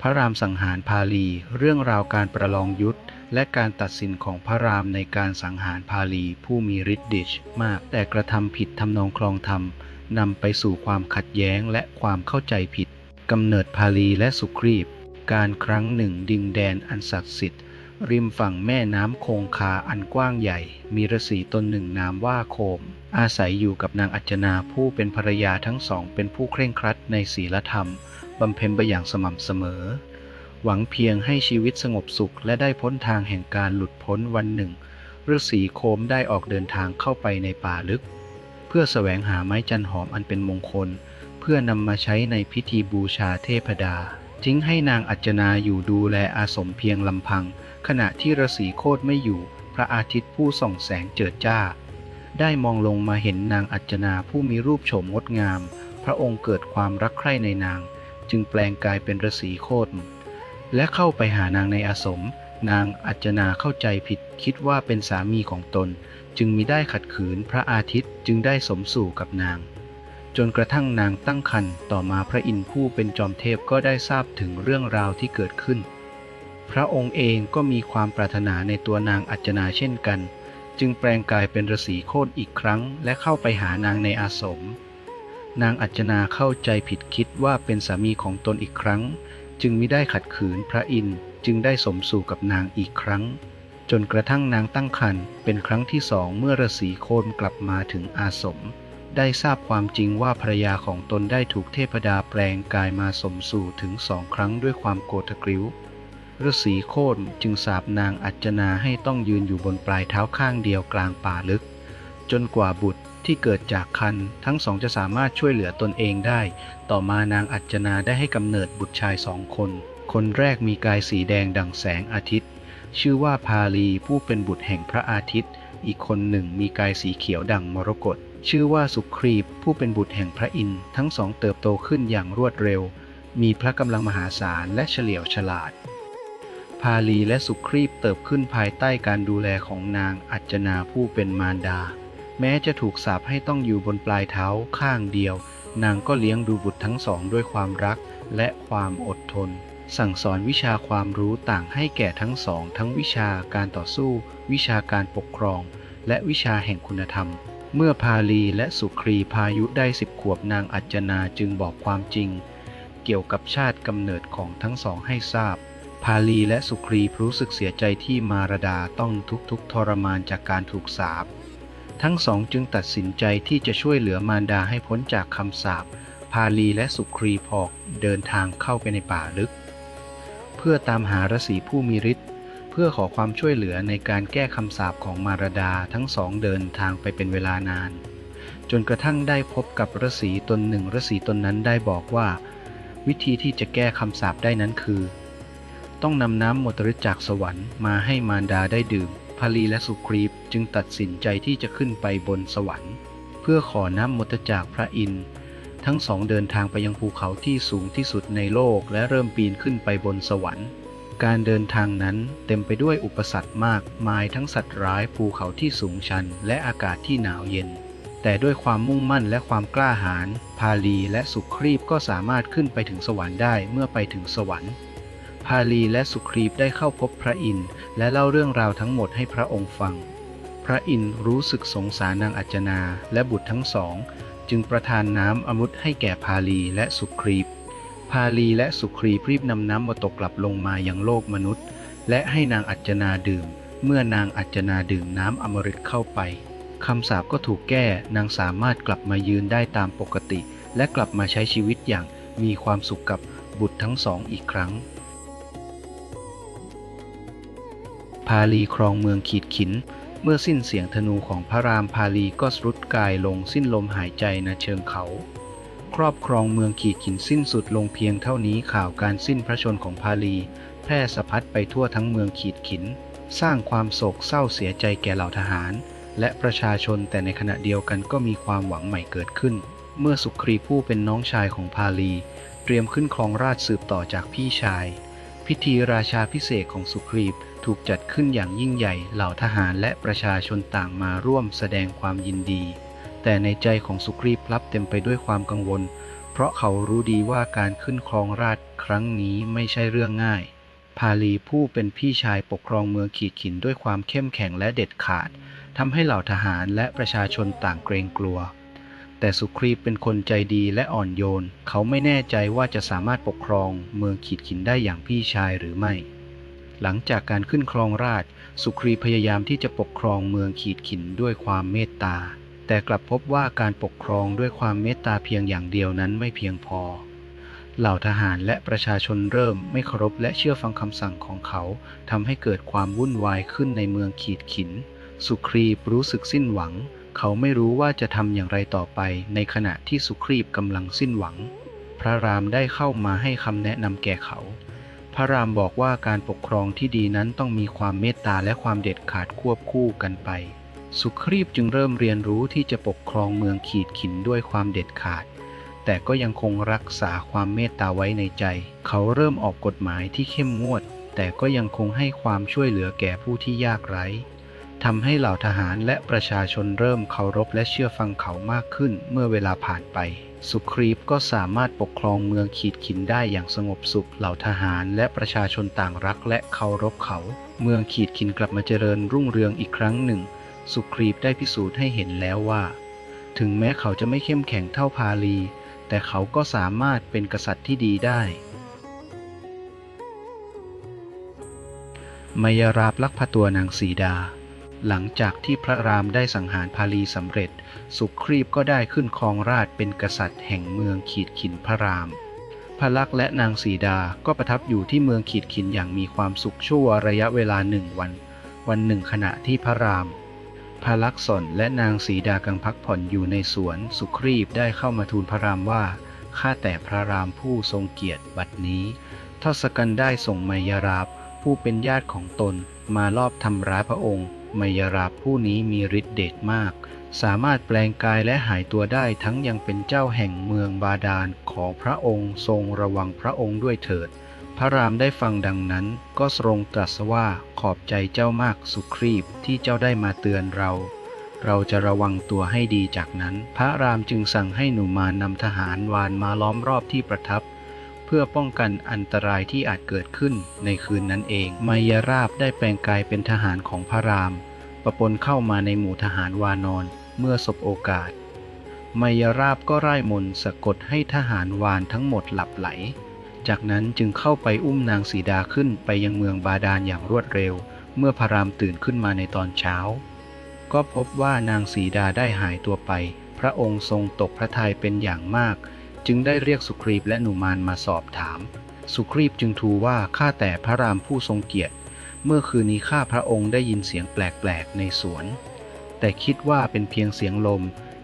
พระรามสังหารพาลี เรื่องราวการประลองยุทธและการตัดสินของพระรามในการสังหารพาลีผู้มีฤทธิ์เดชมาก แต่กระทำผิดทำนองคลองธรรมนำไปสู่ความขัดแย้งและความเข้าใจผิดกำเนิดพาลีและสุครีบ การครั้งหนึ่งดินแดนอันศักดิ์สิทธิ์ริมฝั่งแม่น้ำคงคาอันกว้างใหญ่ มีฤาษีตนหนึ่งนามว่าโคม อาศัยอยู่กับนางอัจนาผู้เป็นภรรยาทั้งสองเป็นผู้เคร่งครัดในศีลธรรม บำเพ็ญไปอย่างสม่ำเสมอ หวังเพียงให้ชีวิตสงบสุขและได้พ้นทางแห่งการหลุดพ้นวันหนึ่งฤาษีโคมได้ออกเดินทางเข้าไปในป่าลึก เพื่อแสวงหาไม้จันหอมอันเป็นมงคล เพื่อนำมาใช้ในพิธีบูชาเทพดาทิ้งให้นางอัจนาอยู่ดูแลอาสมเพียงลำพัง ขณะที่ฤาษีโคตไม่อยู่ พระอาทิตย์ผู้ส่องแสงเจิดจ้า ได้มองลงมาเห็นนางอัจนาผู้มีรูปโฉมงดงาม พระองค์เกิดความรักใคร่ในนาง จึงแปลงกายเป็นฤาษีโคตและเข้าไปหานางในอาสม นางอัจนาเข้าใจผิด คิดว่าเป็นสามีของตน จึงมิได้ขัดขืนพระอาทิตย์จึงได้สมสู่กับนาง จนกระทั่งนางตั้งครรภ์ต่อมาพระอินทร์ผู้เป็นจอมเทพก็ได้ทราบถึงเรื่องราวที่เกิดขึ้น พระองค์เองก็มีความปรารถนาในตัวนางอัจนาเช่นกัน จึงแปลงกายเป็นฤาษีโคตอีกครั้ง และเข้าไปหานางในอาสม นางอัจนาเข้าใจผิดคิดว่าเป็นสามีของตนอีกครั้ง จึงมิได้ขัดขืนพระอินทร์จึงได้สมสู่กับนางอีกครั้ง จนกระทั่งนางตั้งครรภ์เป็นครั้งที่สองเมื่อฤาษีโคนกลับมาถึงอาสม ได้ทราบความจริงว่าภรรยาของตนได้ถูกเทพดาแปลงกายมาสมสู่ถึงสองครั้งด้วยความโกรธกริ้วฤาษีโคนจึงสาบนางอัจนาให้ต้องยืนอยู่บนปลายเท้าข้างเดียวกลางป่าลึก จนกว่าบุตร ที่เกิดจากคันทั้งสองจะสามารถช่วยเหลือตนเองได้ ต่อมานางอัจนาได้ให้กำเนิดบุตรชายสองคน คนแรกมีกายสีแดงดังแสงอาทิตย์ ชื่อว่าพาลีผู้เป็นบุตรแห่งพระอาทิตย์ อีกคนหนึ่งมีกายสีเขียวดังมรกตชื่อว่าสุครีบผู้เป็นบุตรแห่งพระอินทร์ทั้งสองเติบโตขึ้นอย่างรวดเร็ว มีพระกำลังมหาศาลและเฉลียวฉลาด พาลีและสุครีบเติบขึ้นภายใต้การดูแลของนางอัจนาผู้เป็นมารดา แม้จะถูกสาปให้ต้องอยู่บนปลายเท้าข้างเดียว นางก็เลี้ยงดูบุตรทั้งสองด้วยความรักและความอดทน สั่งสอนวิชาความรู้ต่างให้แก่ทั้งสอง ทั้งวิชาการต่อสู้ วิชาการปกครอง และวิชาแห่งคุณธรรม เมื่อพาลีและสุครีพายุได้สิบขวบนางอัจนาจึงบอกความจริง เกี่ยวกับชาติกำเนิดของทั้งสองให้ทราบพาลีและสุครีรู้สึกเสียใจที่มารดาต้องทุกทุกทรมานจากการถูกสาป ทั้งสองจึงตัดสินใจที่จะช่วยเหลือมารดาให้พ้นจากคำสาป พาลีและสุครีพอกเดินทางเข้าไปในป่าลึก เพื่อตามหาฤาษีผู้มีฤทธิ์เพื่อขอความช่วยเหลือในการแก้คำสาปของมารดาทั้งสองเดินทางไปเป็นเวลานาน จนกระทั่งได้พบกับฤาษีตนหนึ่งฤาษีตนนั้นได้บอกว่า วิธีที่จะแก้คำสาปได้นั้นคือ ต้องนำน้ำมดฤทธิ์จากสวรรค์มาให้มารดาได้ดื่ม พาลีและสุครีปจึงตัดสินใจที่จะขึ้นไปบนสวรรค์ เพื่อขอน้ำมดจากพระอินทร์ทั้งสองเดินทางไปยังภูเขาที่สูงที่สุดในโลกและเริ่มปีนขึ้นไปบนสวรรค์ การเดินทางนั้นเต็มไปด้วยอุปสรรคมากมายทั้งสัตว์ร้ายภูเขาที่สูงชันและอากาศที่หนาวเย็น แต่ด้วยความมุ่งมั่นและความกล้าหาญพาลีและสุครีปก็สามารถขึ้นไปถึงสวรรค์ได้เมื่อไปถึงสวรรค์ พาลีและสุครีปได้เข้าพบพระอินทร์และเล่าเรื่องราวทั้งหมดให้พระองค์ฟัง พระอินทร์รู้สึกสงสารนางอัจนาและบุตรทั้งสอง จึงประทานน้ำอมุตให้แก่พาลีและสุครีปพาลีและสุครีปรีบนำน้ำมาตกกลับลงมายังโลกมนุษย์ และให้นางอัจนาดื่ม เมื่อนางอัจนาดื่มน้ำอมฤตเข้าไปคำสาปก็ถูกแก้นางสามารถกลับมายืนได้ตามปกติ และกลับมาใช้ชีวิตอย่างมีความสุขกับบุตรทั้งสองอีกครั้ง พาลีครองเมืองขีดขิน เมื่อสิ้นเสียงธนูของพระรามพาลีก็สรุดกายลงสิ้นลมหายใจณเชิงเขา ครอบครองเมืองขีดขินสิ้นสุดลงเพียงเท่านี้ข่าวการสิ้นพระชนของพาลี แพร่สะพัดไปทั่วทั้งเมืองขีดขิน สร้างความโศกเศร้าเสียใจแก่เหล่าทหาร และประชาชนแต่ในขณะเดียวกันก็มีความหวังใหม่เกิดขึ้น เมื่อสุครีผู้เป็นน้องชายของพาลีเตรียมขึ้นครองราชสืบต่อจากพี่ชาย พิธีราชาพิเศษของสุครีป ถูกจัดขึ้นอย่างยิ่งใหญ่เหล่าทหารและประชาชนต่างมาร่วมแสดงความยินดี แต่ในใจของสุครีพลับเต็มไปด้วยความกังวล เพราะเขารู้ดีว่าการขึ้นครองราชครั้งนี้ไม่ใช่เรื่องง่าย พาลีผู้เป็นพี่ชายปกครองเมืองขีดขินด้วยความเข้มแข็งและเด็ดขาดทำให้เหล่าทหารและประชาชนต่างเกรงกลัว แต่สุครีเป็นคนใจดีและอ่อนโยน เขาไม่แน่ใจว่าจะสามารถปกครองเมืองขีดขินได้อย่างพี่ชายหรือไม่ หลังจากการขึ้นครองราชสุครีพยายามที่จะปกครองเมืองขีดขินด้วยความเมตตา แต่กลับพบว่าการปกครองด้วยความเมตตาเพียงอย่างเดียวนั้นไม่เพียงพอ เหล่าทหารและประชาชนเริ่มไม่เคารพและเชื่อฟังคำสั่งของเขาทำให้เกิดความวุ่นวายขึ้นในเมืองขีดขิน สุครีรู้สึกสิ้นหวัง เขาไม่รู้ว่าจะทำอย่างไรต่อไป ในขณะที่สุครีปกำลังสิ้นหวัง พระรามได้เข้ามาให้คำแนะนำแก่เขา พระรามบอกว่าการปกครองที่ดีนั้นต้องมีความเมตตาและความเด็ดขาดควบคู่กันไป สุครีพจึงเริ่มเรียนรู้ที่จะปกครองเมืองขีดขินด้วยความเด็ดขาด แต่ก็ยังคงรักษาความเมตตาไว้ในใจ เขาเริ่มออกกฎหมายที่เข้มงวด แต่ก็ยังคงให้ความช่วยเหลือแก่ผู้ที่ยากไร้ ทำให้เหล่าทหารและประชาชนเริ่มเคารพและเชื่อฟังเขามากขึ้นเมื่อเวลาผ่านไป สุครีปก็สามารถปกครองเมืองขีดขินได้อย่างสงบสุข เหล่าทหารและประชาชนต่างรักและเคารพเขา เมืองขีดขินกลับมาเจริญรุ่งเรืองอีกครั้งหนึ่ง สุครีปได้พิสูจน์ให้เห็นแล้วว่า ถึงแม้เขาจะไม่เข้มแข็งเท่าพาลี แต่เขาก็สามารถเป็นกษัตริย์ที่ดีได้มายราบลักพาตัวนางสีดา หลังจากที่พระรามได้สังหารพาลีสำเร็จ สุครีปก็ได้ขึ้นครองราชเป็นกษัตริย์แห่งเมืองขีดขินพระราม พระลักษณ์และนางสีดาก็ประทับอยู่ที่เมืองขีดขินอย่างมีความสุขชั่วระยะเวลาหนึ่งวัน วันหนึ่งขณะที่พระรามพระลักษณ์และนางสีดากำลังพักผ่อนอยู่ในสวน สุครีปได้เข้ามาทูลพระรามว่าข้าแต่พระรามผู้ทรงเกียรติบัดนี้ทศกัณฐ์ได้ส่งมายราบผู้เป็นญาติของตนมาลอบทำร้ายพระองค์ มยราบผู้นี้มีฤทธิ์เดชมาก สามารถแปลงกายและหายตัวได้ทั้งยังเป็นเจ้าแห่งเมืองบาดาลของพระองค์ทรงระวังพระองค์ด้วยเถิด พระรามได้ฟังดังนั้น ก็ทรงตรัสว่าขอบใจเจ้ามากสุครีปที่เจ้าได้มาเตือนเรา เราจะระวังตัวให้ดีจากนั้น พระรามจึงสั่งให้หนุมานนำทหารวานมาล้อมรอบที่ประทับ พื่อป้องกันอันตรายที่อาจเกิดขึ้นในคืนนั้นเอง มายราบได้แปลงกายเป็นทหารของพระราม ประปนเข้ามาในหมู่ทหารวานอนเมื่อสบโอกาส มายราบก็ร่ายมนสะกดให้ทหารวานทั้งหมดหลับไหล จากนั้นจึงเข้าไปอุ้มนางสีดาขึ้นไปยังเมืองบาดาลอย่างรวดเร็ว เมื่อพระรามตื่นขึ้นมาในตอนเช้า ก็พบว่านางสีดาได้หายตัวไป พระองค์ทรงตกพระทัยเป็นอย่างมาก จึงได้เรียกสุครีปและหนุมานมาสอบถาม สุครีปจึงทูลว่าข้าแต่พระรามผู้ทรงเกียรติ เมื่อคืนนี้ข้าพระองค์ได้ยินเสียงแปลกๆในสวน แต่คิดว่าเป็นเพียงเสียงลม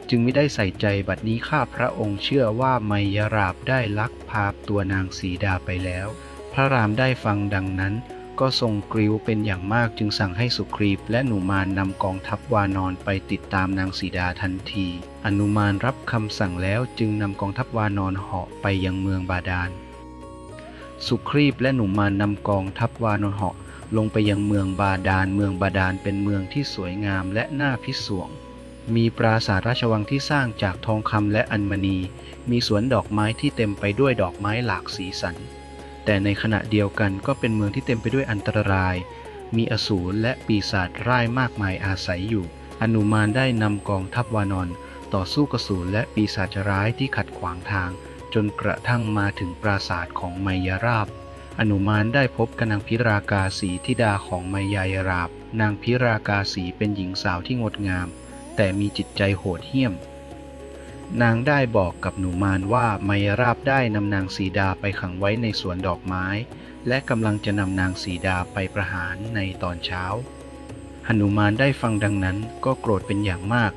จึงไม่ได้ใส่ใจบัดนี้ข้าพระองค์เชื่อว่าไมยราบได้ลักพาตัวนางสีดาไปแล้ว พระรามได้ฟังดังนั้น ก็ทรงกริ้วเป็นอย่างมากจึงสั่งให้สุครีปและหนุมานนำกองทัพวานอนไปติดตามนางสีดาทันที อนุมานรับคำสั่งแล้วจึงนำกองทัพวานอนเหาะไปยังเมืองบาดาล สุครีปและหนุมานนำกองทัพวานอนเหาะลงไปยังเมืองบาดาล เมืองบาดาลเป็นเมืองที่สวยงามและน่าพิศวง มีปราสาทราชวังที่สร้างจากทองคำและอัญมณี มีสวนดอกไม้ที่เต็มไปด้วยดอกไม้หลากสีสัน แต่ในขณะเดียวกันก็เป็นเมืองที่เต็มไปด้วยอันตราย มีอสูรและปีศาจร้ายมากมายอาศัยอยู่ อนุมานได้นำกองทัพวานอน ต่อสู้กบสูรและปีศาจร้ายที่ขัดขวางทาง จนกระทั่งมาถึงปราสาทของไมยราบ อนุมานได้พบกับนางพิรากาสีธิดาของไมยายราบ นางพิรากาสีเป็นหญิงสาวที่งดงาม แต่มีจิตใจโหดเหี้ยม นางได้บอกกับหนูมานว่าไมยราบได้นำนางสีดาไปขังไว้ในสวนดอกไม้ และกำลังจะนำนางสีดาไปประหารในตอนเช้าหนุมานได้ฟังดังนั้นก็โกรธเป็นอย่างมาก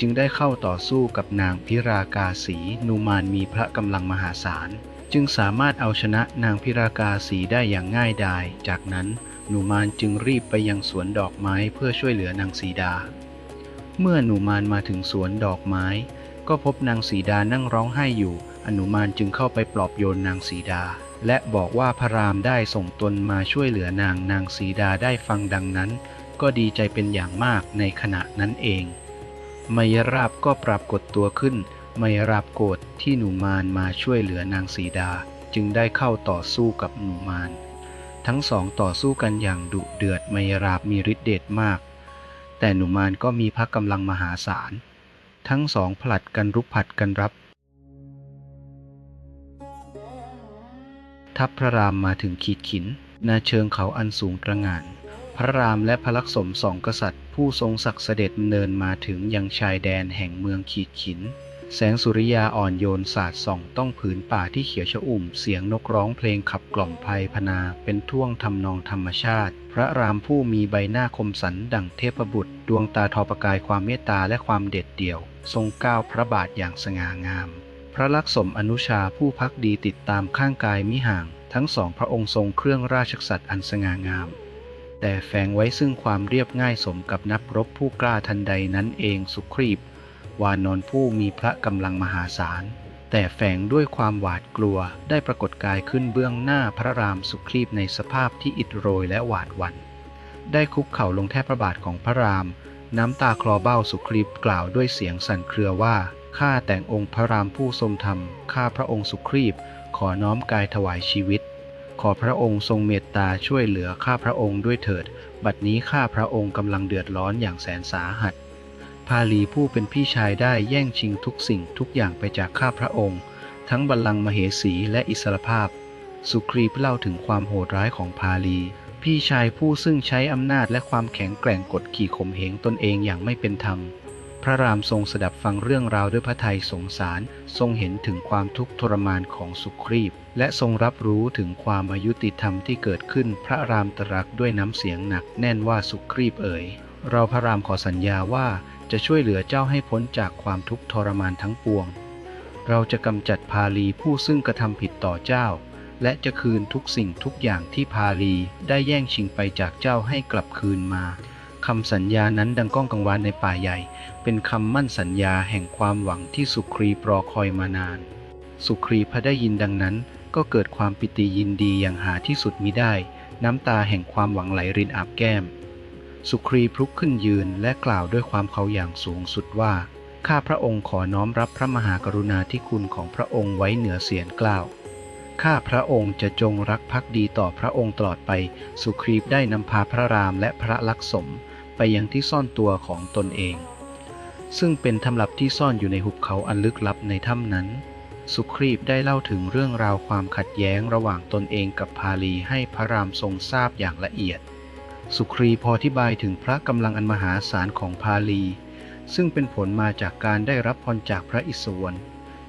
จึงได้เข้าต่อสู้กับนางพิรากาสีนุมานมีพระกำลังมหาศาล จึงสามารถเอาชนะนางพิรากาสีได้อย่างง่ายดาย จากนั้นหนุมานจึงรีบไปยังสวนดอกไม้เพื่อช่วยเหลือนางสีดา เมื่อหนุมานมาถึงสวนดอกไม้ ก็พบนางสีดานั่งร้องไห้อยู่ อนุมานจึงเข้าไปปลอบโยนนางสีดา และบอกว่าพระรามได้ส่งตนมาช่วยเหลือนางนางสีดาได้ฟังดังนั้น ก็ดีใจเป็นอย่างมากในขณะนั้นเอง มยราบก็ปรากฏตัวขึ้นไม่ราบโกรธที่หนุมานมาช่วยเหลือนางสีดา จึงได้เข้าต่อสู้กับหนุมาน ทั้งสองต่อสู้กันอย่างดุเดือดไมราบมีฤทธิ์เดชมาก แต่หนุมานก็มีพระกำลังมหาศาล ทั้งสองผลัดกันรุกผัดกันรับ ทัพพระรามมาถึงขีดขินนาเชิงเขาอันสูงตระหง่าน พระรามและพระลักษมสองกษัตริย์ ผู้ทรงศักดิ์เสด็จเนินมาถึงยังชายแดนแห่งเมืองขีดขิน แสงสุริยาอ่อนโยนสาดส่องต้องผืนป่าที่เขียวชอุ่ม เสียงนกร้องเพลงขับกล่อมภัยพนา เป็นท่วงทำนองธรรมชาติ พระรามผู้มีใบหน้าคมสันดั่งเทพบุตร ดวงตาทอประกายความเมตตาและความเด็ดเดี่ยว ทรงก้าวพระบาทอย่างสง่างาม พระลักษมอนุชาผู้พักดีติดตามข้างกายมิห่าง ทั้งสองพระองค์ทรงเครื่องราชกษัตริย์อันสง่างาม แต่แฝงไว้ซึ่งความเรียบง่ายสมกับนักรบผู้กล้าทันใดนั้นเองสุครีบ วานอนผู้มีพระกำลังมหาศาล แต่แฝงด้วยความหวาดกลัวได้ปรากฏกายขึ้นเบื้องหน้าพระรามสุครีบในสภาพที่อิดโรยและหวาดหวัน่นได้คุกเข่าลงแทบพระบาทของพระราม น้ำตาคลอเบ้าสุครีบกล่าวด้วยเสียงสั่นเครือว่าข้าแต่งองค์พระรามผู้ทรงธรรมข้าพระองค์สุครีบ ขอน้อมกายถวายชีวิต ขอพระองค์ทรงเมตตาช่วยเหลือข้าพระองค์ด้วยเถิด บัดนี้ข้าพระองค์กำลังเดือดร้อนอย่างแสนสาหัส พาลีผู้เป็นพี่ชายได้แย่งชิงทุกสิ่งทุกอย่างไปจากข้าพระองค์ ทั้งบัลลังก์มเหสีและอิสรภาพ สุครีบเล่าถึงความโหดร้ายของพาลี พี่ชายผู้ซึ่งใช้อำนาจและความแข็งแกร่งกดขี่ข่มเหงตนเองอย่างไม่เป็นธรรม พระรามทรงสดับฟังเรื่องราวด้วยพระทัยสงสาร ทรงเห็นถึงความทุกข์ทรมานของสุครีบและทรงรับรู้ถึงความอายุติธรรมที่เกิดขึ้นพระรามตรัสด้วยน้ำเสียงหนักแน่นว่าสุครีบเอ๋ยเราพระรามขอสัญญาว่า จะช่วยเหลือเจ้าให้พ้นจากความทุกข์ทรมานทั้งปวง เราจะกำจัดพาลีผู้ซึ่งกระทำผิดต่อเจ้า และจะคืนทุกสิ่งทุกอย่างที่พาลีได้แย่งชิงไปจากเจ้าให้กลับคืนมาคำสัญญานั้นดังก้องกังวานในป่าใหญ่ เป็นคำมั่นสัญญาแห่งความหวังที่สุครีปรอคอยมานาน สุครีพอได้ยินดังนั้น ก็เกิดความปิติยินดีอย่างหาที่สุดมิได้ น้ำตาแห่งความหวังไหลรินอาบแก้ม สุครีพลุกขึ้นยืนและกล่าวด้วยความเขาอย่างสูงสุดว่า ข้าพระองค์ขอน้อมรับพระมหากรุณาธิคุณของพระองค์ไว้เหนือเสียงกล่าว ข้าพระองค์จะจงรักภักดีต่อพระองค์ตลอดไป สุครีพได้นำพาพระรามและพระลักษมไปยังที่ซ่อนตัวของตนเอง ซึ่งเป็นทำลับที่ซ่อนอยู่ในหุบเขาอันลึกลับในถ้ำนั้น สุครีพได้เล่าถึงเรื่องราวความขัดแย้งระหว่างตนเองกับพาลีให้พระรามทรงทราบอย่างละเอียด สุครีพอธิบายถึงพระกำลังอันมหาศาลของพาลี ซึ่งเป็นผลมาจากการได้รับพรจากพระอิศวร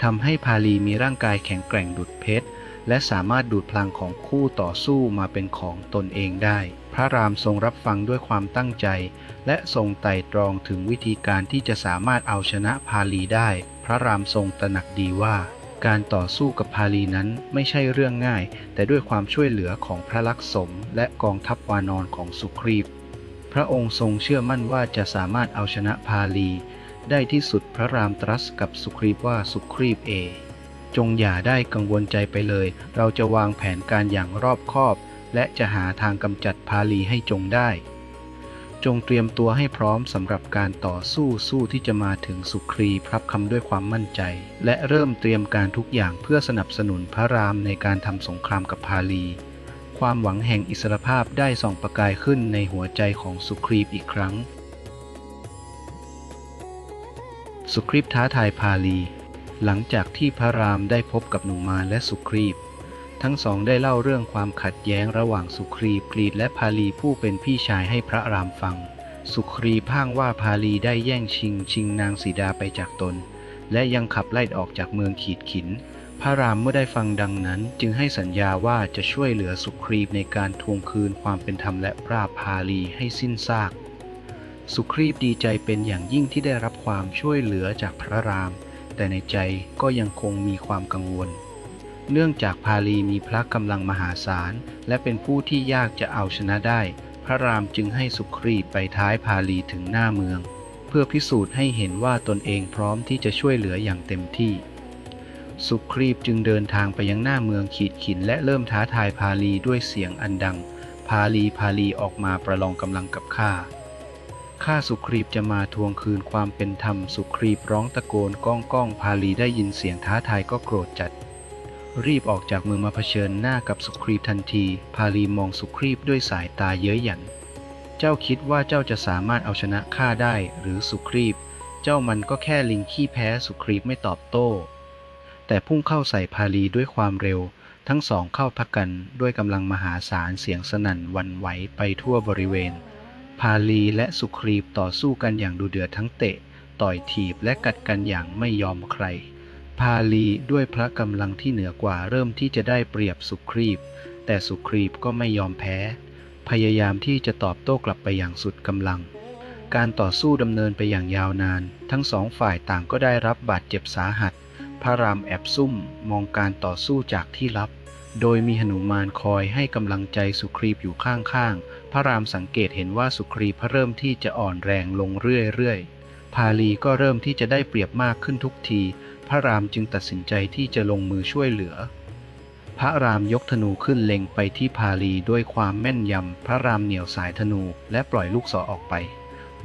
ทำให้พาลีมีร่างกายแข็งแกร่งดุดเพชร และสามารถดูดพลังของคู่ต่อสู้มาเป็นของตนเองได้ พระรามทรงรับฟังด้วยความตั้งใจ และทรงไต่ตรองถึงวิธีการที่จะสามารถเอาชนะพาลีได้ พระรามทรงตระหนักดีว่า การต่อสู้กับพาลีนั้นไม่ใช่เรื่องง่าย แต่ด้วยความช่วยเหลือของพระลักษมและกองทัพวานอนของสุครีพ พระองค์ทรงเชื่อมั่นว่าจะสามารถเอาชนะพาลี ได้ที่สุดพระรามตรัสกับสุครีพว่าสุครีพเอ จงอย่าได้กังวลใจไปเลย เราจะวางแผนการอย่างรอบคอบ และจะหาทางกำจัดพาลีให้จงได้ จงเตรียมตัวให้พร้อมสำหรับการต่อสู้สู้ที่จะมาถึงสุครีพรับคำด้วยความมั่นใจ และเริ่มเตรียมการทุกอย่างเพื่อสนับสนุนพระรามในการทำสงครามกับพาลี ความหวังแห่งอิสรภาพได้ส่องประกายขึ้นในหัวใจของสุครีพอีกครั้ง สุครีพท้าทายพาลี หลังจากที่พระรามได้พบกับหนุมานและสุครีพ ทั้งสองได้เล่าเรื่องความขัดแย้งระหว่างสุครีพกรีดและพาลีผู้เป็นพี่ชายให้พระรามฟัง สุครีพางว่าพาลีได้แย่งชิงชิงนางสีดาไปจากตน และยังขับไล่ออกจากเมืองขีดขิน พระรามเมื่อได้ฟังดังนั้น จึงให้สัญญาว่าจะช่วยเหลือสุครีพในการทวงคืนความเป็นธรรมและปราบพาลีให้สิ้นซาก สุครีพดีใจเป็นอย่างยิ่งที่ได้รับความช่วยเหลือจากพระราม แต่ในใจก็ยังคงมีความกังวล เนื่องจากพาลีมีพระกำลังมหาศาล และเป็นผู้ที่ยากจะเอาชนะได้ พระรามจึงให้สุครีพไปท้ายพาลีถึงหน้าเมือง เพื่อพิสูจน์ให้เห็นว่าตนเองพร้อมที่จะช่วยเหลืออย่างเต็มที่ สุครีพจึงเดินทางไปยังหน้าเมืองขีดขินและเริ่มท้าทายพาลีด้วยเสียงอันดัง พาลีพาลีออกมาประลองกำลังกับข้าข้าสุครีพจะมาทวงคืนความเป็นธรรมสุครีพร้องตะโกนก้องก้องพาลีได้ยินเสียงท้าทายก็โกรธจัด รีบออกจากเมืองมาเผชิญหน้ากับสุครีพทันที พาลีมองสุครีพด้วยสายตาเย้ยหยัน เจ้าคิดว่าเจ้าจะสามารถเอาชนะข้าได้หรือสุครีพเจ้ามันก็แค่ลิงขี้แพ้สุครีพไม่ตอบโต้ แต่พุ่งเข้าใส่พาลีด้วยความเร็ว ทั้งสองเข้าพักกันด้วยกำลังมหาศาลเสียงสนั่นวันไหวไปทั่วบริเวณ พาลีและสุครีพต่อสู้กันอย่างดูเดือดทั้งเตะ ต่อยถีบและกัดกันอย่างไม่ยอมใคร พาลีด้วยพระกำลังที่เหนือกว่าเริ่มที่จะได้เปรียบสุครีพแต่สุครีพก็ไม่ยอมแพ้ พยายามที่จะตอบโต้กลับไปอย่างสุดกำลัง การต่อสู้ดำเนินไปอย่างยาวนาน ทั้งสองฝ่ายต่างก็ได้รับบาดเจ็บสาหัส พระรามแอบซุ่มมองการต่อสู้จากที่ลับ โดยมีหนุมานคอยให้กำลังใจสุครีพอยู่ข้างๆ พระรามสังเกตเห็นว่าสุครีพเริ่มที่จะอ่อนแรงลงเรื่อยๆ พาลีก็เริ่มที่จะได้เปรียบมากขึ้นทุกที พระรามจึงตัดสินใจที่จะลงมือช่วยเหลือ พระรามยกธนูขึ้นเล็งไปที่พาลีด้วยความแม่นยำ พระรามเหนี่ยวสายธนูและปล่อยลูกศรอออกไป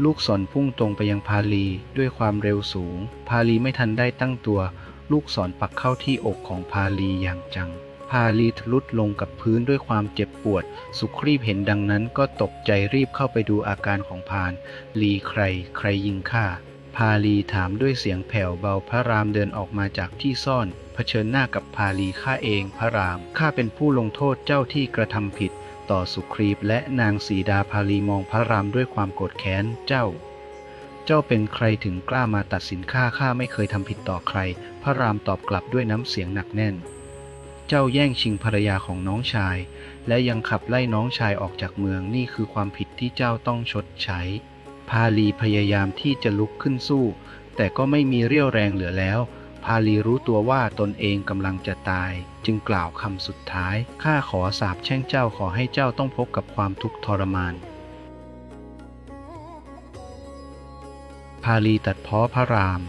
ลูกศรพุ่งตรงไปยังพาลีด้วยความเร็วสูง พาลีไม่ทันได้ตั้งตัว ลูกศรปักเข้าที่อกของพาลีอย่างจัง พาลีทะลุลงกับพื้นด้วยความเจ็บปวด สุครีพเห็นดังนั้นก็ตกใจรีบเข้าไปดูอาการของพาน ลีใคร ใครยิงข้า พาลีถามด้วยเสียงแผ่วเบาพระรามเดินออกมาจากที่ซ่อน เผชิญหน้ากับพาลีข้าเองพระรามข้าเป็นผู้ลงโทษเจ้าที่กระทำผิด ต่อสุครีพและนางสีดาพาลีมองพระรามด้วยความโกรธแค้นเจ้า เจ้าเป็นใครถึงกล้ามาตัดสินข้าข้าไม่เคยทำผิดต่อใคร พระรามตอบกลับด้วยน้ำเสียงหนักแน่น เจ้าแย่งชิงภรรยาของน้องชาย และยังขับไล่น้องชายออกจากเมืองนี่คือความผิดที่เจ้าต้องชดใช้ พาลีพยายามที่จะลุกขึ้นสู้ แต่ก็ไม่มีเรี่ยวแรงเหลือแล้ว พาลีรู้ตัวว่าตนเองกำลังจะตาย จึงกล่าวคำสุดท้าย ข้าขอสาบแช่งเจ้าขอให้เจ้าต้องพบกับความทุกข์ทรมาน พาลีตัดเพ้อพระราม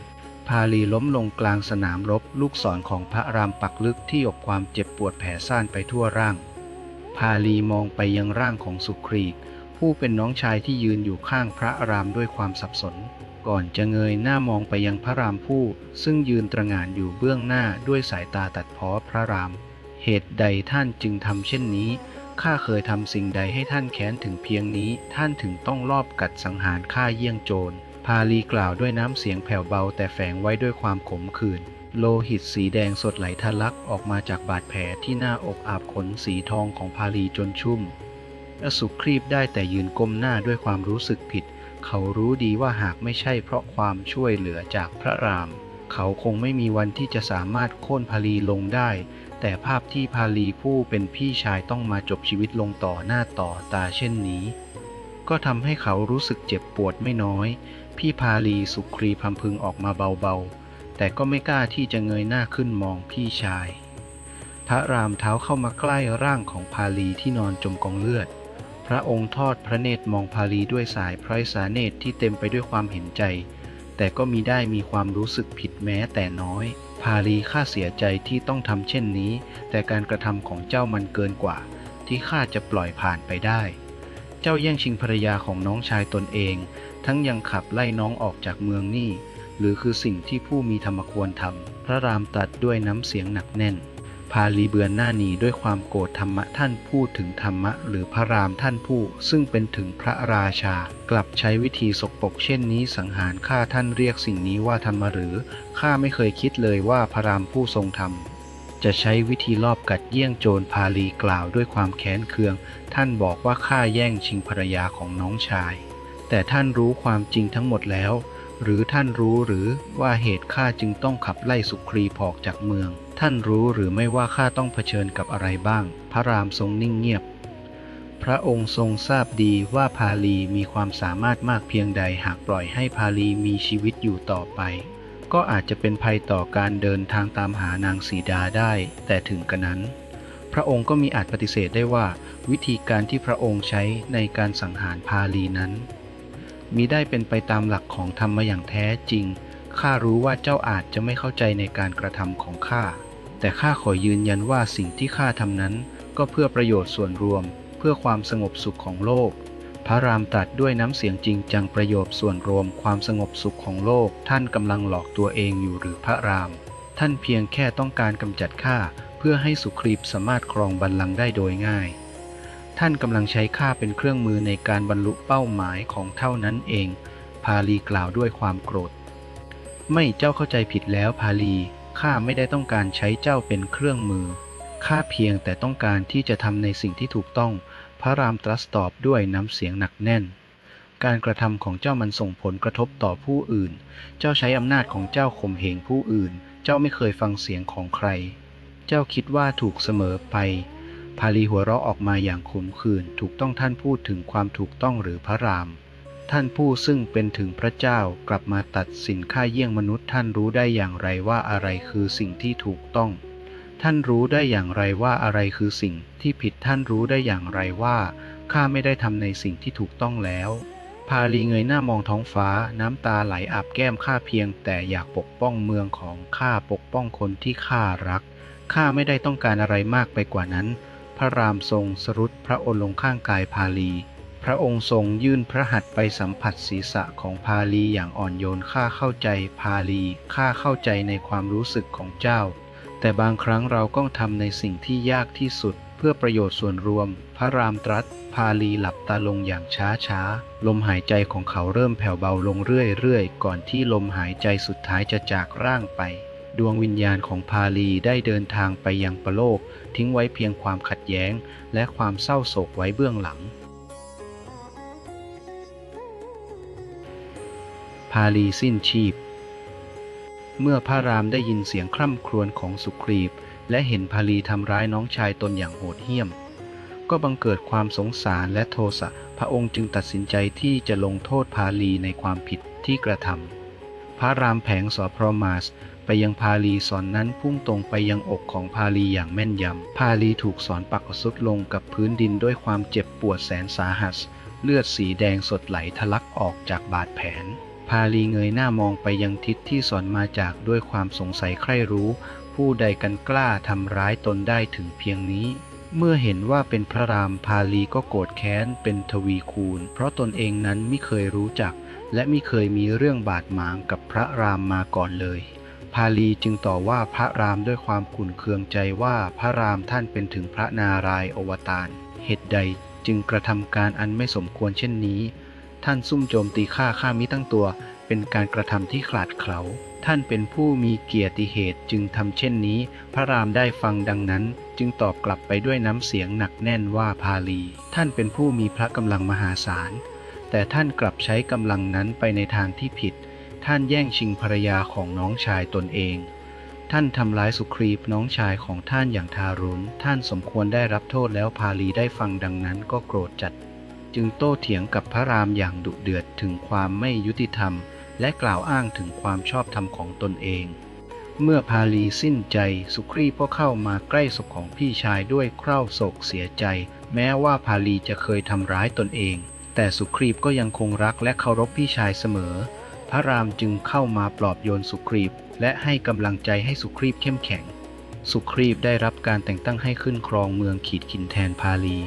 พาลีล้มลงกลางสนามรบลูกศรของพระรามปักลึกที่อกความเจ็บปวดแผ่ซ่านไปทั่วร่าง พาลีมองไปยังร่างของสุครีต ผู้เป็นน้องชายที่ยืนอยู่ข้างพระรามด้วยความสับสน ก่อนจะเงยหน้ามองไปยังพระรามผู้ ซึ่งยืนตระหง่านอยู่เบื้องหน้าด้วยสายตาตัดเพ้อพระราม เหตุใดท่านจึงทำเช่นนี้ข้าเคยทำสิ่งใดให้ท่านแค้นถึงเพียงนี้ ท่านถึงต้องลอบกัดสังหารข้าเยี่ยงโจร พาลีกล่าวด้วยน้ำเสียงแผ่วเบาแต่แฝงไว้ด้วยความขมขื่น โลหิตสีแดงสดไหลทะลักออกมาจากบาดแผลที่หน้าอกอาบขนสีทองของพาลีจนชุ่ม อสุครีบได้แต่ยืนก้มหน้าด้วยความรู้สึกผิด เขารู้ดีว่าหากไม่ใช่เพราะความช่วยเหลือจากพระราม เขาคงไม่มีวันที่จะสามารถโค่นพาลีลงได้ แต่ภาพที่พาลีผู้เป็นพี่ชายต้องมาจบชีวิตลงต่อหน้าต่อตาเช่นนี้ ก็ทำให้เขารู้สึกเจ็บปวดไม่น้อย พี่พาลีสุครีพำพึงออกมาเบาๆ แต่ก็ไม่กล้าที่จะเงยหน้าขึ้นมองพี่ชาย พระรามเท้าเข้ามาใกล้ร่างของพาลีที่นอนจมกองเลือด ระองค์ทอดพระเนตรมองพาลีด้วยสายพระสาเนตรที่เต็มไปด้วยความเห็นใจ แต่ก็มีได้มีความรู้สึกผิดแม้แต่น้อย พาลีข้าเสียใจที่ต้องทำเช่นนี้ แต่การกระทำของเจ้ามันเกินกว่า ที่ข้าจะปล่อยผ่านไปได้ เจ้าแย่งชิงภรรยาของน้องชายตนเอง ทั้งยังขับไล่น้องออกจากเมืองนี่ หรือคือสิ่งที่ผู้มีธรรมควรทำพระรามตัดด้วยน้ำเสียงหนักแน่น พาลีเบือนหน้าหนีด้วยความโกรธธรรมะท่านพูดถึงธรรมะ หรือพระรามท่านผู้ ซึ่งเป็นถึงพระราชา กลับใช้วิธีสกปรกเช่นนี้สังหารข้าท่านเรียกสิ่งนี้ว่าธรรมหรือข้าไม่เคยคิดเลยว่าพระรามผู้ทรงธรรมจะใช้วิธีลอบกัดเยี่ยงโจรพาลีกล่าวด้วยความแค้นเคือง ท่านบอกว่าข้าแย่งชิงภรรยาของน้องชาย แต่ท่านรู้ความจริงทั้งหมดแล้ว หรือท่านรู้หรือว่าเหตุข้าจึงต้องขับไล่สุครีพอกจากเมือง ท่านรู้หรือไม่ว่าข้าต้องเผชิญกับอะไรบ้าง พระรามทรงนิ่งเงียบ พระองค์ทรงทราบดีว่าพาลีมีความสามารถมากเพียงใดหากปล่อยให้พาลีมีชีวิตอยู่ต่อไป ก็อาจจะเป็นภัยต่อการเดินทางตามหานางสีดาได้ แต่ถึงกระนั้น พระองค์ก็มีอาจปฏิเสธได้ว่า วิธีการที่พระองค์ใช้ในการสังหารพาลีนั้นมีได้เป็นไปตามหลักของธรรมอย่างแท้จริงข้ารู้ว่าเจ้าอาจจะไม่เข้าใจในการกระทำของข้า แต่ข้าขอยืนยันว่าสิ่งที่ข้าทำนั้น ก็เพื่อประโยชน์ส่วนรวม เพื่อความสงบสุขของโลก พระรามตรัสด้วยน้ำเสียงจริงจังประโยชน์ส่วนรวม ความสงบสุขของโลก ท่านกำลังหลอกตัวเองอยู่หรือพระราม ท่านเพียงแค่ต้องการกำจัดข้าเพื่อให้สุครีพสามารถครองบัลลังก์ได้โดยง่าย ท่านกำลังใช้ข้าเป็นเครื่องมือในการบรรลุเป้าหมายของเท่านั้นเอง พาลีกล่าวด้วยความโกรธ ไม่เจ้าเข้าใจผิดแล้วพาลี ข้าไม่ได้ต้องการใช้เจ้าเป็นเครื่องมือ ข้าเพียงแต่ต้องการที่จะทำในสิ่งที่ถูกต้อง พระรามตรัสตอบด้วยน้ำเสียงหนักแน่น การกระทำของเจ้ามันส่งผลกระทบต่อผู้อื่น เจ้าใช้อำนาจของเจ้าข่มเหงผู้อื่น เจ้าไม่เคยฟังเสียงของใคร เจ้าคิดว่าถูกเสมอไป พาลีหัวเราะออกมาอย่างขมขื่น ถูกต้องท่านพูดถึงความถูกต้องหรือพระราม ท่านผู้ซึ่งเป็นถึงพระเจ้ากลับมาตัดสินค่าเยี่ยงมนุษย์ท่านรู้ได้อย่างไรว่าอะไรคือสิ่งที่ถูกต้อง ท่านรู้ได้อย่างไรว่าอะไรคือสิ่งที่ผิดท่านรู้ได้อย่างไรว่าข้าไม่ได้ทำในสิ่งที่ถูกต้องแล้ว พาลีเงยหน้ามองท้องฟ้าน้ำตาไหลอาบแก้มข้าเพียง แต่อยากปกป้องเมืองของข้าปกป้องคนที่ข้ารักข้าไม่ได้ต้องการอะไรมากไปกว่านั้น พระรามทรงสรุดพระโอลงข้างกายพาลี พระองค์ทรงยื่นพระหัตถ์ไปสัมผัสศีรษะของพาลีอย่างอ่อนโยนข้าเข้าใจพาลีข้าเข้าใจในความรู้สึกของเจ้า แต่บางครั้งเราก็ทำในสิ่งที่ยากที่สุด เพื่อประโยชน์ส่วนรวม พระรามตรัส พาลีหลับตาลงอย่างช้าช้าๆลมหายใจของเขาเริ่มแผ่วเบาลงเรื่อยๆ ก่อนที่ลมหายใจสุดท้ายจะจากร่างไป ดวงวิญญาณของพาลีได้เดินทางไปยังประโลก ทิ้งไว้เพียงความขัดแย้ง และความเศร้าโศกไว้เบื้องหลัง พาลีสิ้นชีพ เมื่อพระรามได้ยินเสียงคร่ำครวญของสุครีพ และเห็นพาลีทำร้ายน้องชายตนอย่างโหดเหี้ยม ก็บังเกิดความสงสารและโทสะพระองค์จึงตัดสินใจที่จะลงโทษพาลีในความผิดที่กระทำพระรามแผงสอพรมาสไปยังพาลีสอนนั้นพุ่งตรงไปยังอกของพาลีอย่างแม่นยำ พาลีถูกสอนปักสุดลงกับพื้นดินด้วยความเจ็บปวดแสนสาหัส เลือดสีแดงสดไหลทะลักออกจากบาดแผล พาลีเงยหน้ามองไปยังทิศที่สอนมาจากด้วยความสงสัยใคร่รู้ ผู้ใดกันกล้าทำร้ายตนได้ถึงเพียงนี้ เมื่อเห็นว่าเป็นพระรามพาลีก็โกรธแค้นเป็นทวีคูณ เพราะตนเองนั้นไม่เคยรู้จัก และไม่เคยมีเรื่องบาดหมางกับพระรามมาก่อนเลยพาลีจึงต่อว่าพระรามด้วยความขุ่นเคืองใจว่าพระรามท่านเป็นถึงพระนารายณ์อวตาร เหตุใดจึงกระทำการอันไม่สมควรเช่นนี้ ท่านซุ่มโจมตีข้าข้ามิตั้งตัว เป็นการกระทำที่ขลาดเขลา ท่านเป็นผู้มีเกียรติเหตุจึงทำเช่นนี้ พระรามได้ฟังดังนั้น จึงตอบกลับไปด้วยน้ำเสียงหนักแน่นว่าพาลี ท่านเป็นผู้มีพระกำลังมหาศาล แต่ท่านกลับใช้กำลังนั้นไปในทางที่ผิด ท่านแย่งชิงภรรยาของน้องชายตนเองท่านทำร้ายสุครีพน้องชายของท่านอย่างทารุณ ท่านสมควรได้รับโทษแล้วพาลีได้ฟังดังนั้นก็โกรธจัด จึงโต้เถียงกับพระรามอย่างดุเดือดถึงความไม่ยุติธรรม และกล่าวอ้างถึงความชอบธรรมของตนเอง เมื่อพาลีสิ้นใจสุครีพก็เข้ามาใกล้ศพของพี่ชายด้วยเคร่าโศกเสียใจ แม้ว่าพาลีจะเคยทำร้ายตนเอง แต่สุครีพก็ยังคงรักและเคารพพี่ชายเสมอ พระรามจึงเข้ามาปลอบโยนสุครีพและให้กำลังใจให้สุครีพเข้มแข็ง สุครีพได้รับการแต่งตั้งให้ขึ้นครองเมืองขีดขินแทนพาลี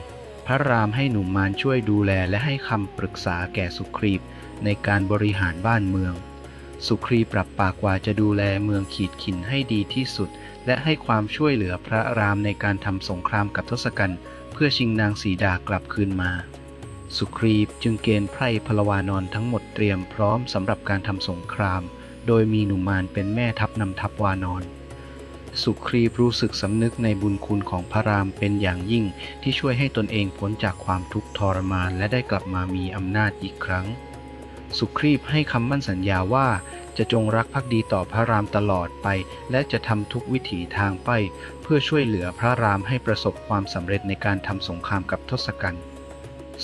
พระรามให้หนุ่มมารช่วยดูแลและให้คำปรึกษาแก่สุครีพในการบริหารบ้านเมือง สุครีปรับปากว่าจะดูแลเมืองขีดขินให้ดีที่สุด และให้ความช่วยเหลือพระรามในการทำสงครามกับทศกัณฐ์เพื่อชิงนางสีดากลับคืนมา สุครีปจึงเกณฑ์ไพร่พลวานอนทั้งหมดเตรียมพร้อมสำหรับการทำสงคราม โดยมีหนุมานเป็นแม่ทัพนำทัพวานอน สุครีปรู้สึกสำนึกในบุญคุณของพระรามเป็นอย่างยิ่ง ที่ช่วยให้ตนเองพ้นจากความทุกข์ทรมานและได้กลับมามีอำนาจอีกครั้ง สุครีพให้คำมั่นสัญญาว่าจะจงรักภักดีต่อพระรามตลอดไป และจะทำทุกวิถีทางไป เพื่อช่วยเหลือพระรามให้ประสบความสำเร็จในการทำสงครามกับทศกัณฐ์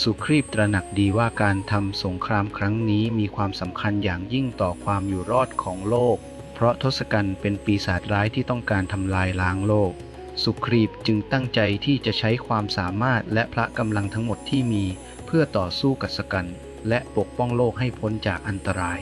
สุครีพตระหนักดีว่าการทำสงครามครั้งนี้มีความสำคัญอย่างยิ่งต่อความอยู่รอดของโลก เพราะทศกัณฐ์เป็นปีศาจร้ายที่ต้องการทำลายล้างโลก สุครีพจึงตั้งใจที่จะใช้ความสามารถและพระกำลังทั้งหมดที่มี เพื่อต่อสู้กับสกันและปกป้องโลกให้พ้นจากอันตราย